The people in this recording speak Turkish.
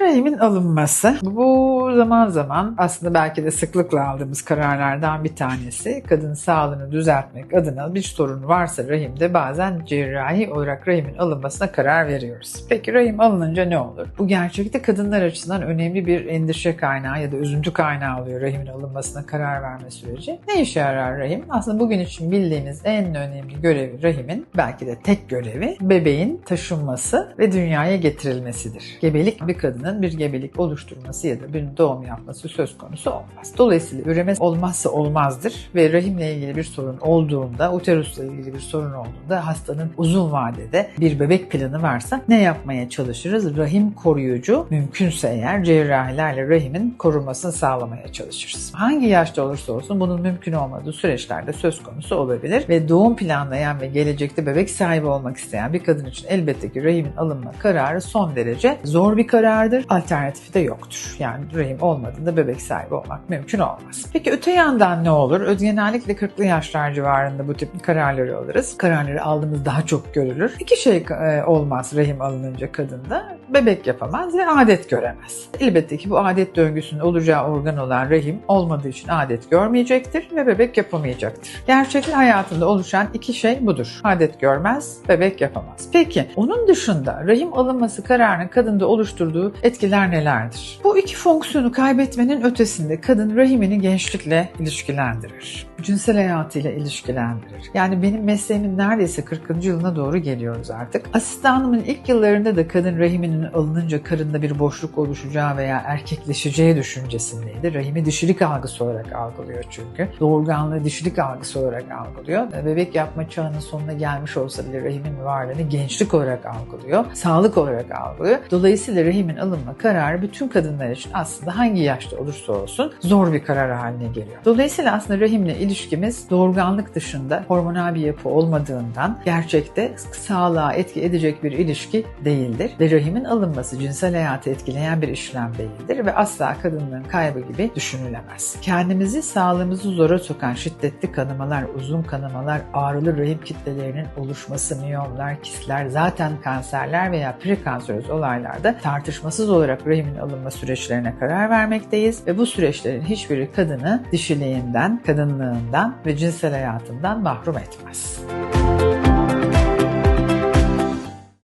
Rahimin alınması. Bu zaman zaman aslında belki de sıklıkla aldığımız kararlardan bir tanesi. Kadın sağlığını düzeltmek adına bir sorun varsa rahimde bazen cerrahi olarak rahimin alınmasına karar veriyoruz. Peki rahim alınınca ne olur? Bu gerçekte kadınlar açısından önemli bir endişe kaynağı ya da üzüntü kaynağı oluyor rahimin alınmasına karar verme süreci. Ne işe yarar rahim? Aslında bugün için bildiğimiz en önemli görevi rahimin belki de tek görevi bebeğin taşınması ve dünyaya getirilmesidir. Gebelik bir kadının bir gebelik oluşturması ya da bir doğum yapması söz konusu olmaz. Dolayısıyla üreme olmazsa olmazdır ve rahimle ilgili bir sorun olduğunda, uterusla ilgili bir sorun olduğunda hastanın uzun vadede bir bebek planı varsa ne yapmaya çalışırız? Rahim koruyucu mümkünse eğer cerrahilerle rahimin korunmasını sağlamaya çalışırız. Hangi yaşta olursa olsun bunun mümkün olmadığı süreçlerde söz konusu olabilir ve doğum planlayan ve gelecekte bebek sahibi olmak isteyen bir kadın için elbette ki rahimin alınma kararı son derece zor bir karardır. Alternatifi de yoktur. Yani rahim olmadığında bebek sahibi olmak mümkün olmaz. Peki öte yandan ne olur? Genellikle 40'lı yaşlar civarında bu tip kararları alırız. Kararları aldığımız daha çok görülür. İki şey e, olmaz rahim alınınca kadında. Bebek yapamaz ve adet göremez. Elbette ki bu adet döngüsünün olacağı organ olan rahim olmadığı için adet görmeyecektir ve bebek yapamayacaktır. Gerçekte hayatında oluşan iki şey budur. Adet görmez, bebek yapamaz. Peki onun dışında rahim alınması kararının kadında oluşturduğu etkiler nelerdir? Bu iki fonksiyonu kaybetmenin ötesinde kadın rahimini gençlikle ilişkilendirir. Cinsel hayatıyla ilişkilendirir. Yani benim mesleğimin neredeyse 40. yılına doğru geliyoruz artık. Asistanımın ilk yıllarında da kadın rahiminin alınınca karında bir boşluk oluşacağı veya erkekleşeceği düşüncesindeydi. Rahimi dişilik algısı olarak algılıyor çünkü. Doğurganlığı dişilik algısı olarak algılıyor. Bebek yapma çağının sonuna gelmiş olsa bile rahimin varlığını gençlik olarak algılıyor. Sağlık olarak algılıyor. Dolayısıyla rahimin alınma kararı bütün kadınlar için aslında hangi yaşta olursa olsun zor bir karar haline geliyor. Dolayısıyla aslında rahimle ilişkimiz doğurganlık dışında hormonal bir yapı olmadığından gerçekte sağlığa etki edecek bir ilişki değildir. Ve rahimin alınması cinsel hayatı etkileyen bir işlem değildir ve asla kadınlığın kaybı gibi düşünülemez. Kendimizi sağlığımızı zora sokan şiddetli kanamalar, uzun kanamalar, ağrılı rahim kitlelerinin oluşması, miyomlar, kistler, zaten kanserler veya prekanseröz olaylarda tartışmasız olarak rahimin alınma süreçlerine karar vermekteyiz ve bu süreçlerin hiçbiri kadını dişiliğinden, kadınlığından ve cinsel hayatından mahrum etmez.